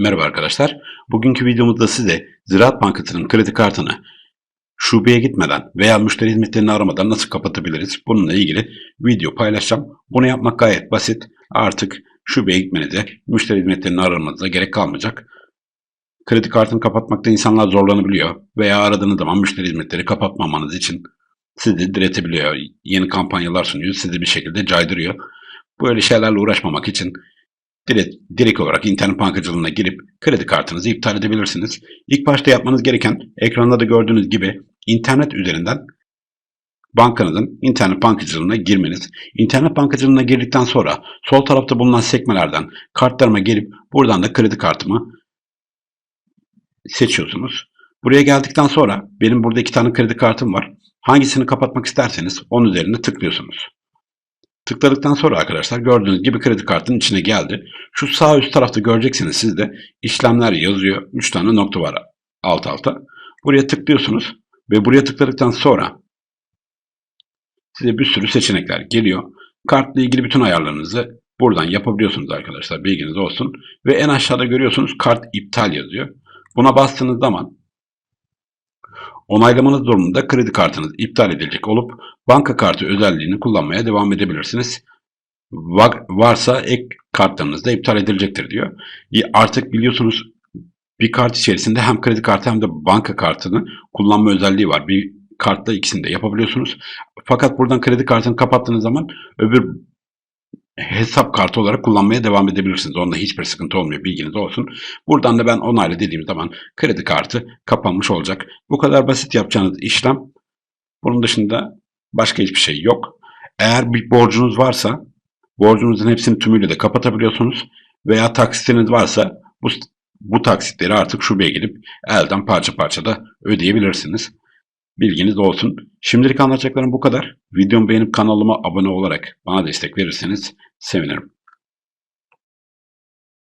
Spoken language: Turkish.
Merhaba arkadaşlar. Bugünkü videomuzda size Ziraat Bankası'nın kredi kartını şubeye gitmeden veya müşteri hizmetlerini aramadan nasıl kapatabiliriz? Bununla ilgili video paylaşacağım. Bunu yapmak gayet basit. Artık şubeye gitmenize, müşteri hizmetlerini aramanıza gerek kalmayacak. Kredi kartını kapatmakta insanlar zorlanabiliyor veya aradığınız zaman müşteri hizmetleri kapatmamanız için sizi diretebiliyor. Yeni kampanyalar sunuyor, sizi bir şekilde caydırıyor. Böyle şeylerle uğraşmamak için direkt, direkt olarak internet bankacılığına girip kredi kartınızı iptal edebilirsiniz. İlk başta yapmanız gereken ekranda da gördüğünüz gibi internet üzerinden bankanızın internet bankacılığına girmeniz. İnternet bankacılığına girdikten sonra sol tarafta bulunan sekmelerden kartlarıma gelip buradan da kredi kartımı seçiyorsunuz. Buraya geldikten sonra benim burada iki tane kredi kartım var. Hangisini kapatmak isterseniz onun üzerine tıklıyorsunuz. Tıkladıktan sonra arkadaşlar gördüğünüz gibi kredi kartının içine geldi. Şu sağ üst tarafta göreceksiniz siz de işlemler yazıyor. 3 tane nokta var alt alta. Buraya tıklıyorsunuz ve buraya tıkladıktan sonra size bir sürü seçenekler geliyor. Kartla ilgili bütün ayarlarınızı buradan yapabiliyorsunuz arkadaşlar. Bilginiz olsun. Ve en aşağıda görüyorsunuz kart iptal yazıyor. Buna bastığınız zaman onaylamanız durumunda kredi kartınız iptal edilecek olup banka kartı özelliğini kullanmaya devam edebilirsiniz. Va- varsa ek kartlarınız da iptal edilecektir diyor. Artık biliyorsunuz bir kart içerisinde hem kredi kartı hem de banka kartını kullanma özelliği var. Bir kartla ikisini de yapabiliyorsunuz. Fakat buradan kredi kartını kapattığınız zaman öbür hesap kartı olarak kullanmaya devam edebilirsiniz. Onda hiçbir sıkıntı olmuyor. Bilginiz olsun. Buradan da ben onayla dediğim zaman kredi kartı kapanmış olacak. Bu kadar basit yapacağınız işlem. Bunun dışında başka hiçbir şey yok. Eğer bir borcunuz varsa borcunuzun hepsini tümüyle de kapatabiliyorsunuz. Veya taksitiniz varsa bu, bu taksitleri artık şubeye gidip elden parça parça da ödeyebilirsiniz. Bilginiz olsun. Şimdilik anlatacaklarım bu kadar. Videomu beğenip kanalıma abone olarak bana destek verirseniz sevinirim.